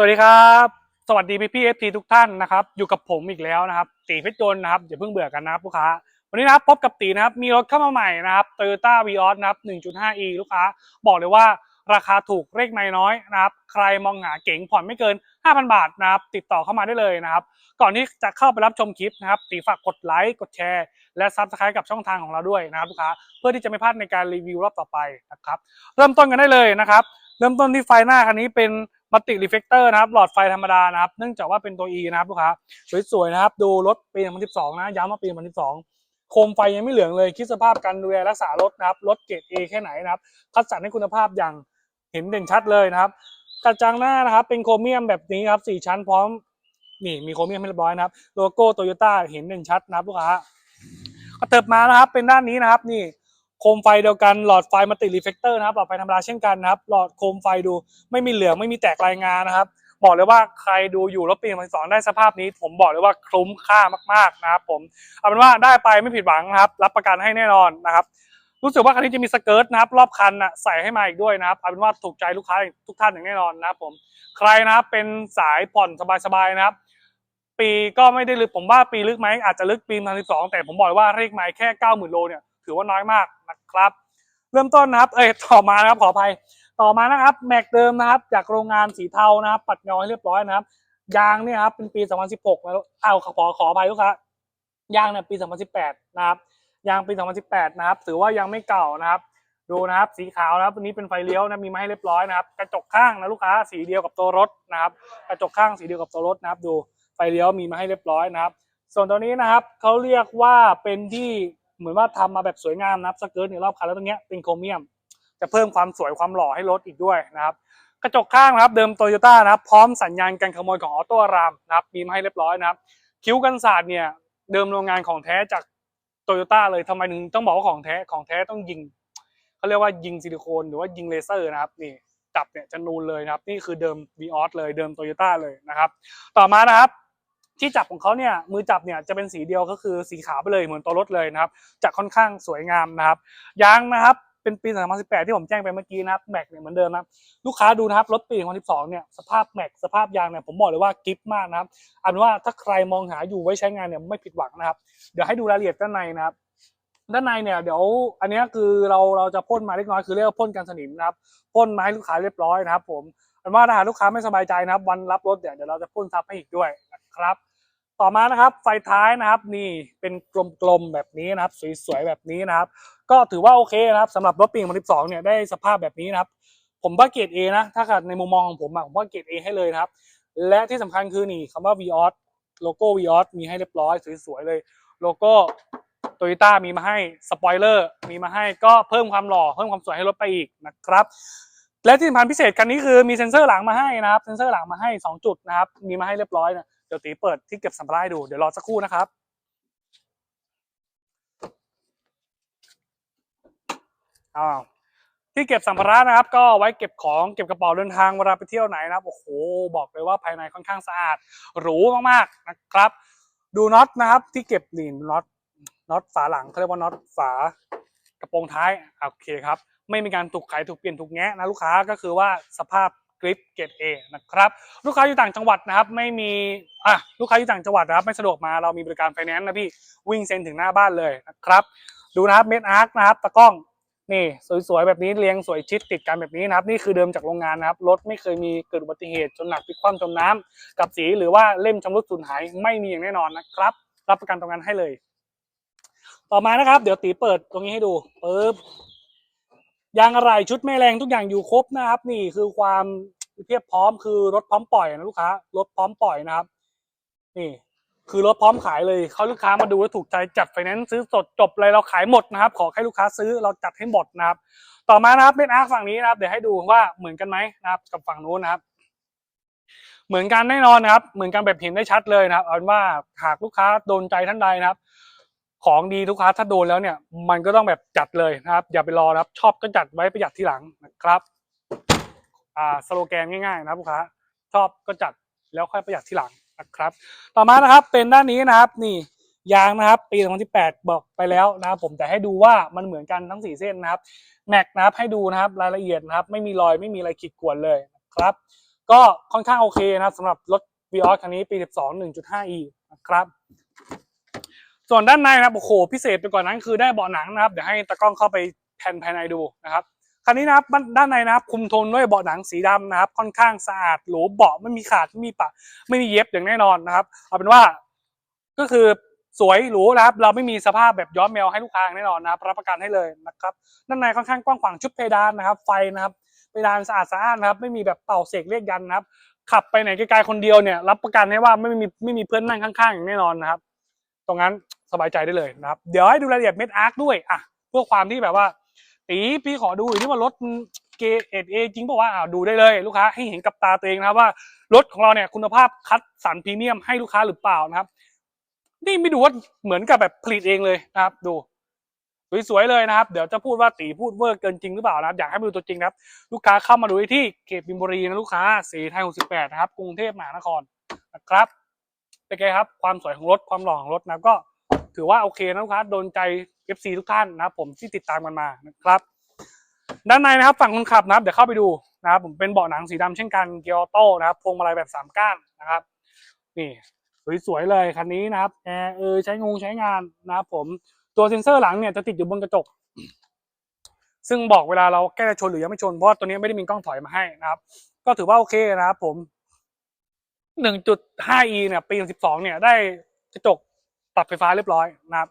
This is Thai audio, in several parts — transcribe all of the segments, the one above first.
สวัสดีครับ สวัสดีพี่พี่เอฟทีทุกท่านนะครับ อยู่กับผมอีกแล้วนะครับ ตีเพชรยนต์นะครับอย่าเพิ่งเบื่อกันนะครับลูกค้า วันนี้นะครับพบกับตีนะครับ มีรถเข้ามาใหม่นะครับ Toyota v ีออสนะครับ 1.5e ลูกค้า บอกเลยว่าราคาถูกเลขไม่น้อยนะครับ ใครมองหาเก๋งผ่อนไม่เกิน 5,000 บาทนะครับ ติดต่อเข้ามาได้เลยนะครับ ก่อนที่จะเข้าไปรับชมคลิปนะครับ ตีฝากกดไลค์ กดแชร์ และซับสไครต์กับช่องทางของเราด้วยนะครับลูกค้า เพื่อที่จะไม่พลาดในการรีวิวรอบต่อไปนะครับ เริ่มต้นกันได้เลยนะครับ เริ่มต้นที่ไฟหน้าคันนี้เป็น มัลติรีเฟกเตอร์นะครับหลอดไฟธรรมดานะครับเนื่องจากว่าเป็นตัว E นะครับลูกค้าสวยๆนะครับ ดูรถปี2012 นะย้ำว่าปี 2012 โคมไฟยังไม่เหลืองเลยคิดสภาพการดูแลรักษารถนะครับรถเกรด A แค่ไหนนะครับคัดสรรให้คุณภาพอย่างเห็นเด่นชัดเลยนะครับกระจังหน้านะครับ เป็นโครเมียมแบบนี้ครับ4ชั้นพร้อมนี่มีโครเมียมให้เรียบร้อยนะครับโลโก้โตโยต้าเห็นเด่นชัดนะครับลูกค้าก็เติบมานะครับเป็นด้านนี้นะครับนี่ โคมไฟเดียวกันหลอดไฟมัลติรีเฟกเตอร์นะครับหลอดไฟธรรมดาเช่นกันนะครับ หลอดโคมไฟดูไม่มีเหลืองไม่มีแตกรายงานนะครับ บอกเลยว่าใครดูอยู่รถปี2012ได้สภาพนี้ ผมบอกเลยว่าคุ้มค่ามากๆนะครับผมเอาเป็นว่าได้ไปไม่ผิดหวังนะครับ รับประกันให้แน่นอนนะครับรู้สึกว่าคันนี้จะมีสเกิร์ตนะครับ รอบคันน่ะใส่ให้มาอีกด้วยนะครับเอาเป็นว่าถูกใจลูกค้าทุกท่านอย่างแน่นอนนะครับผมใครนะครับเป็นสายผ่อนสบายๆนะครับ ปีก็ไม่ได้ลึกผมว่าปีลึกไหมอาจจะลึกปี2012แต่ผมบอกเลยว่าเลขไม้แค่90,000โลเนี่ย ถือว่าน้อยมากนะครับ เริ่มต้นนะครับ เอ้ยต่อมานะครับขออภัย ต่อมานะครับแม็กเดิมนะครับ จากโรงงานสีเทานะครับ ปัดเงาให้เรียบร้อยนะครับ ยางเนี่ยครับเป็นปี 2016แล้วอ้าขอขอขออภัยลูกค้ายางเนี่ยปี 2018 นะครับ ยางปี 2018 นะครับ ถือว่ายังไม่เก่านะครับ ดูนะครับ สีขาวนะครับวันนี้เป็นไฟเลี้ยวนะ มีมาให้เรียบร้อยนะครับ กระจกข้างนะลูกค้า สีเดียวกับตัวรถนะครับ กระจกข้างสีเดียวกับตัวรถนะครับ ดู ไฟเลี้ยวมีมาให้เรียบร้อยนะครับ ส่วนตัวนี้นะครับเขาเรียกว่าเป็นที่ เหมือนว่าทำมาแบบสวยงามนับสเกิร์ตในรอบคันแล้วตรงเนี้ยเป็นโครเมียม จะเพิ่มความสวยความหล่อให้รถอีกด้วยนะครับกระจกข้างนะครับเดิมโตโยต้านะครับพร้อมสัญญาณการขโมยของออโต้รามนะครับมีมาให้เรียบร้อยนะครับ คิ้วกันศาสตร์เนี่ยเดิมโรงงานของแท้จากโตโยต้าเลยทำไมถึงต้องบอกว่าของแท้ของแท้ต้องยิงเขาเรียกว่ายิงซิลิโคนหรือว่ายิงเลเซอร์นะครับนี่จับเนี่ยจะนูนเลยนะครับ นี่คือเดิม v ีออสเลยเดิมโตโยต้าเลยนะครับ ต่อมานะครับ ที่จับของเขาเนี่ยมือจับเนี่ยจะเป็นสีเดียวก็คือสีขาวไปเลยเหมือนตัวรถเลยนะครับจะค่อนข้างสวยงามนะครับยางนะครับเป็นปี 2018 ที่ผมแจ้งไปเมื่อกี้นะครับแม็กเนี่ยเหมือนเดิมนะลูกค้าดูนะครับรถปี 2012 เนี่ยสภาพแม็กสภาพยางเนี่ยผมบอกเลยว่ากิฟมากนะครับอันว่าถ้าใครมองหาอยู่ไว้ใช้งานเนี่ยไม่ผิดหวังนะครับ เดี๋ยวให้ดูรายละเอียดด้านในนะครับด้านในเนี่ยเดี๋ยวอันนี้คือเราเราจะพ่นมาเล็กน้อยคือเรียกว่าพ่นกันสนิมนะครับพ่นมาให้ลูกค้าเรียบร้อยนะครับ ผมอันว่าถ้าหากลูกค้าไม่สบายใจนะครับ วันรับรถเนี่ยเดี๋ยวเราจะพ่นซับให้อีกด้วยนะครับ ต่อมานะครับไฟท้ายนะครับนี่เป็นกลมๆแบบนี้นะครับ สวยๆแบบนี้นะครับ ก็ถือว่าโอเคนะครับสำหรับรถปี2012เนี่ยได้สภาพแบบนี้นะครับ ผมว่าเกรด A นะ ถ้าเกิดในมุมมองของผมอะผมว่าเกรด A ให้เลยนะครับ และที่สำคัญคือนี่คำว่า v ีออสโลโก้ v ีออสมีให้เรียบร้อยสวยๆเลย โลโก้โตโยต้ามีมาให้สปอยเลอร์มีมาให้ก็เพิ่มความหล่อเพิ่มความสวยให้รถไปอีกนะครับและที่สำคัญพิเศษคันนี้คือมีเซ็นเซอร์หลังมาให้นะครับ เซ็นเซอร์หลังมาให้ 2 จุดนะครับ มีมาให้เรียบร้อยนะ เดี๋ยวตีเปิดที่เก็บสัมภาระดูเดี๋ยวรอสักครู่นะครับ อ้าวที่เก็บสัมภาระนะครับ ก็ไว้เก็บของเก็บกระเป๋าเดินทางเวลาไปเที่ยวไหนนะครับโอ้โหบอกเลยว่าภายในค่อนข้างสะอาดหรูมากๆนะครับ ดูน็อตนะครับ ที่เก็บหนีบน็อตน็อตฝาหลังเขาเรียกว่าน็อตฝากระโปรงท้ายโอเคครับ ไม่มีการถูกไขถูกเปลี่ยนถูกแงะนะลูกค้าก็คือว่าสภาพ กริปเกรดเอนะครับลูกค้าอยู่ต่างจังหวัดนะครับ ไม่มีอะลูกค้าอยู่ต่างจังหวัดนะครับ ไม่สะดวกมาเรามีบริการไฟแนนซ์นะพี่วิ่งเซ็นถึงหน้าบ้านเลยนะครับ ดูนะครับเมดอาร์คนะครับตะกล้องนี่สวยๆแบบนี้เรียงสวยชิดติดกันแบบนี้นะครับ นี่คือเดิมจากโรงงานนะครับรถไม่เคยมีเกิดอุบัติเหตุจนหนักพลิกคว่ำจมน้ำกับสีหรือว่าเล่มชำรุดสูญหายไม่มีอย่างแน่นอนนะครับ รับประกันตรงนั้นให้เลย ต่อมานะครับ เดี๋ยวตีเปิดตรงนี้ให้ดูปึ๊บยางอะไรชุดแม่แรงทุกอย่างอยู่ครบนะครับ นี่คือความ เพียบพร้อมคือรถพร้อมปล่อยนะลูกค้ารถพร้อมปล่อยนะครับ นี่คือรถพร้อมขายเลยเขาลูกค้ามาดูแล้วถูกใจจัดไฟแนนซ์ซื้อสดจบเลยเราขายหมดนะครับ ขอให้ลูกค้าซื้อเราจัดให้หมดนะครับ ต่อมานะครับเป็นอาร์ฝั่งนี้นะครับ เดี๋ยวให้ดูว่าเหมือนกันไหมนะครับ กับฝั่งนู้นนะครับ เหมือนกันแน่นอนนะครับ เหมือนกันแบบเห็นได้ชัดเลยนะครับเอาเป็นว่าหากลูกค้าโดนใจท่านใดนะครับ ของดีลูกค้าถ้าโดนแล้วเนี่ย มันก็ต้องแบบจัดเลยนะครับ อย่าไปรอนะครับ ชอบก็จัดไว้ประหยัดทีหลังนะครับ อ่าสโลแกนง่ายๆนะครับลูกค้าชอบก็จัดแล้วค่อยประหยัดทีหลังนะครับ ต่อมานะครับเป็นด้านนี้นะครับนี่ยางนะครับปี 2018 บอกไปแล้วนะครับผมแต่ให้ดูว่ามันเหมือนกันทั้ง 4 เส้นนะครับแม็กนะครับให้ดูนะครับรายละเอียดนะครับ ไม่มีรอยไม่มีอะไรขีดข่วนเลยนะครับ ก็ค่อนข้างโอเคนะครับสำหรับรถ v ีออสคันนี้ปี 12 1.5e นะครับ ส่วนด้านในนะครับโอ้โหพิเศษไปกว่านั้นคือได้เบาะหนังนะครับ เดี๋ยวให้ตากล้องเข้าไปแผนภายในดูนะครับ คันนี้นะครับด้านในนะครับคุมโทนด้วยเบาะหนังสีดำนะครับ ค่อนข้างสะอาดหรูเบาะไม่มีขาดไม่มีปะไม่มีเย็บอย่างแน่นอนนะครับ เอาเป็นว่าก็คือสวยหรูนะครับ เราไม่มีสภาพแบบย้อมแมวให้ลูกค้าอย่างแน่นอนนะครับรับประกันให้เลยนะครับด้านในค่อนข้างกว้างขวางชุดเพดานนะครับ ไฟนะครับเพดานสะอาดสะอาดนะครับ ไม่มีแบบเป่าเสกเรียกยันนะครับ ขับไปไหนไกลๆคนเดียวเนี่ย รับประกันให้ว่าไม่มีไม่มีเพื่อนนั่งข้างๆอย่างแน่นอนนะครับ ตรงนั้นสบายใจได้เลยนะครับ เดี๋ยวให้ดูรายละเอียดเม็ดอาร์คด้วยอะเพื่อความที่แบบว่า ตีพี่ขอดูหน่อยที่ว่ารถเกเอเอจริงเปล่าวว่าอ่าดูได้เลยลูกค้าให้เห็นกับตาตัวเองนะครับว่ารถของเราเนี่ยคุณภาพคัดสรรพรีเมียมให้ลูกค้าหรือเปล่านะครับ นี่ไม่ดูว่าเหมือนกับแบบผลิตเองเลยนะครับ ดูสวยๆเลยนะครับ เดี๋ยวจะพูดว่าตีพูดเวอร์เกินจริงหรือเปล่านะครับอยากให้มาดูตัวจริงนะครับ ลูกค้าเข้ามาดูที่เขตบินบุรีนะลูกค้าสีไทย68นะครับกรุงเทพมหานครนะครับเป็นไงครับ ความสวยของรถความหล่อของรถนะก็ถือว่าโอเคนะลูกค้าโดนใจ FC ทุกท่านนะครับผมที่ติดตามกันมานะครับด้านในนะครับฝั่งคนขับนะครับเดี๋ยวเข้าไปดูนะครับผมเป็นเบาะหนังสีดำเช่นกันเกียร์ออโต้นะครับพวงมาลัยแบบสามก้านนะครับนี่สวยๆเลยคันนี้นะครับแอร์เออใช้งงใช้งานนะครับผมตัวเซ็นเซอร์หลังเนี่ยจะติดอยู่บนกระจก ซึ่งบอกเวลาเราแก้จะชนหรือยังไม่ชนเพราะว่าตัวนี้ไม่ได้มีกล้องถอยมาให้นะครับ ก็ถือว่าโอเคนะครับผม 1.5e เนี่ยปี 12 เนี่ยได้กระจกปรับไฟฟ้าเรียบร้อยนะครับ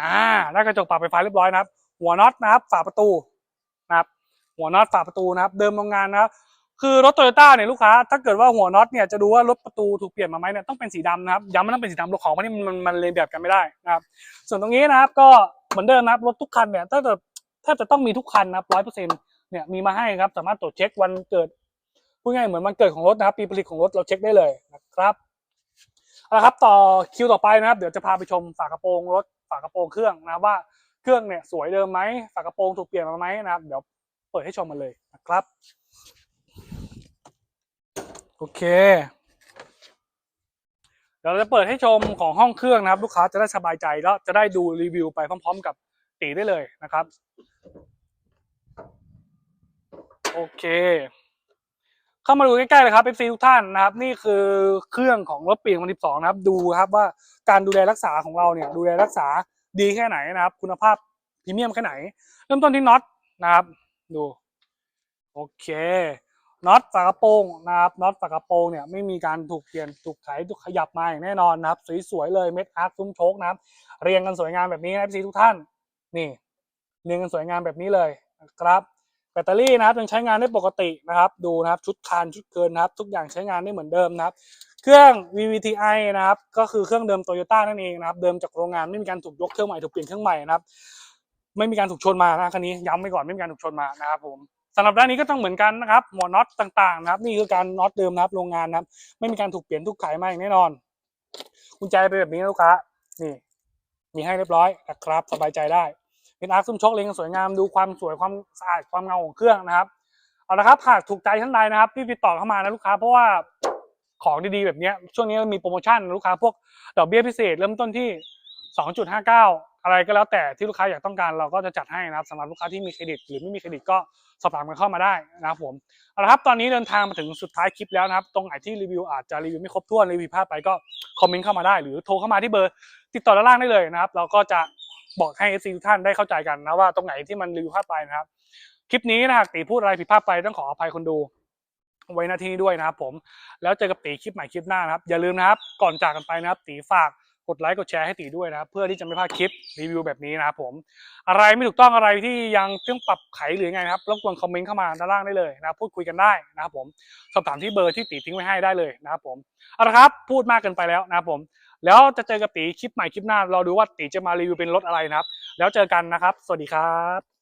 อ่าได้กระจกปรับไฟฟ้าเรียบร้อยนะครับ หัวน็อตนะครับ ฝาประตูนะครับ หัวน็อตฝาประตูนะครับ เดิมโรงงานนะครับ คือรถโตโยต้าเนี่ยลูกค้า ถ้าเกิดว่าหัวน็อตเนี่ยจะดูว่ารถประตูถูกเปลี่ยนมาไหมเนี่ยต้องเป็นสีดำนะครับ ย้ำมันต้องเป็นสีดำรถของเพราะนี่มันมันเรียนแบบกันไม่ได้นะครับ ส่วนตรงนี้นะครับก็เหมือนเดิมนะครับรถทุกคันเนี่ยถ้าเกิดถ้าจะต้องมีทุกคันนะครับร้อยเปอร์เซ็นต์เนี่ยมีมาให้ครับ สามารถตรวจเช็ควันเกิดพูดง่ายเหมือนวันเกิดของรถนะครับ ปีผลิตของรถเราเช็คได้เลยนะครับ เอาละครับต่อคิวต่อไปนะครับ เดี๋ยวจะพาไปชมฝากระโปรงรถฝากระโปรงเครื่องนะว่าเครื่องเนี่ยสวยเดิมไหมฝากระโปรงถูกเปลี่ยนมาไหมนะครับ เดี๋ยวเปิดให้ชมมันเลยนะครับ โอเค เดี๋ยวเราจะเปิดให้ชมของห้องเครื่องนะครับ ลูกค้าจะได้สบายใจแล้วจะได้ดูรีวิวไปพร้อม ๆ กับตีได้เลยนะครับ โอเค เข้ามาดูใกล้ๆเลยครับ FC ทุกท่านนะครับ นี่คือเครื่องของรถปี2012นะครับ ดูครับว่าการดูแลรักษาของเราเนี่ยดูแลรักษาดีแค่ไหนนะครับ คุณภาพพรีเมียมแค่ไหน เริ่มต้นที่น็อตนะครับ ดูโอเคน็อตฝากระโปรงนะครับน็อตฝากระโปรงเนี่ยไม่มีการถูกเปลี่ยนถูกไขถูกขยับมาอย่างแน่นอนนะครับ สวยๆเลยเม็ดอาร์คซุ้มโชคนะครับ เรียงกันสวยงามแบบนี้นะ FC ทุกท่าน นี่ เรียงกันสวยงามแบบนี้เลยนะครับ แบตเตอรี่นะครับยังใช้งานได้ปกตินะครับ ดูนะครับชุดคานชุดเกินนะครับ ทุกอย่างใช้งานได้เหมือนเดิมนะครับ เครื่อง VVTi นะครับ ก็คือเครื่องเดิมโตโยต้านั่นเองนะครับ เดิมจากโรงงานไม่มีการถูกยกเครื่องใหม่ถูกเปลี่ยนเครื่องใหม่นะครับ ไม่มีการถูกชนมานะคันนี้ย้ำไว้ก่อนไม่มีการถูกชนมานะครับผมสำหรับด้านนี้ก็ต้องเหมือนกันนะครับหมวดน็อตต่างๆนะครับ นี่คือการน็อตเดิมนะครับโรงงานนะครับ ไม่มีการถูกเปลี่ยนถูกขายมาอย่างแน่นอนกุญแจเป็นแบบนี้ลูกค้านี่มีให้เรียบร้อยนะครับ สบายใจได้ เป็นอาร์คซุ้มชคเลงสวยงามดูความสวยความสะอาดความเงาของเครื่องนะครับเอาละครับหากถูกใจท่านใดนะครับรีบติดต่อเข้ามานะลูกค้าเพราะว่าของดีๆแบบนี้ช่วงนี้มีโปรโมชั่นลูกค้าพวกดอกเบี้ยพิเศษเริ่มต้นที่ 2.59 อะไรก็แล้วแต่ที่ลูกค้าอยากต้องการเราก็จะจัดให้นะครับสำหรับลูกค้าที่มีเครดิต หรือไม่มีเครดิตก็สอบถามกันเข้ามาได้นะครับผมเอาละครับตอนนี้เดินทางมาถึงสุดท้ายคลิปแล้วนะครับตรงไหนที่รีวิวอาจจะรีวิวไม่ครบถ้วนรีวิวพลาดไปก็คอมเมนต์เข้ามาได้ หรือโทรเข้ามาที่เบอร์ติดต่อด้านล่างได้เลยนะครับเราก็จะ บอกให้ FC ทุกท่านได้เข้าใจกันนะว่าตรงไหนที่มันรีวิวพลาดไปนะครับ คลิปนี้นะหากตีพูดอะไรผิดพลาดไปต้องขออภัยคนดูไว้หน้าที่นี้ด้วยนะครับผมแล้วเจอกับตีคลิปใหม่คลิปหน้านะครับ อย่าลืมนะครับ ก่อนจากกันไปนะครับ ตีฝากกดไลค์กดแชร์ให้ตีด้วยนะครับ เพื่อที่จะไม่พลาดคลิปรีวิวแบบนี้นะครับผม อะไรไม่ถูกต้องอะไรที่ยังต้องปรับไขหรือไงนะครับรบกวนคอมเมนต์เข้ามาด้านล่างได้เลยนะพูดคุยกันได้นะครับผมสอบถามที่เบอร์ที่ตีทิ้งไว้ให้ได้เลยนะครับผมเอาละครับ พูดมากเกินไปแล้วนะครับผม แล้วจะเจอกับตีคลิปใหม่คลิปหน้า เราดูว่าตีจะมารีวิวเป็นรถอะไรนะครับ แล้วเจอกันนะครับ สวัสดีครับ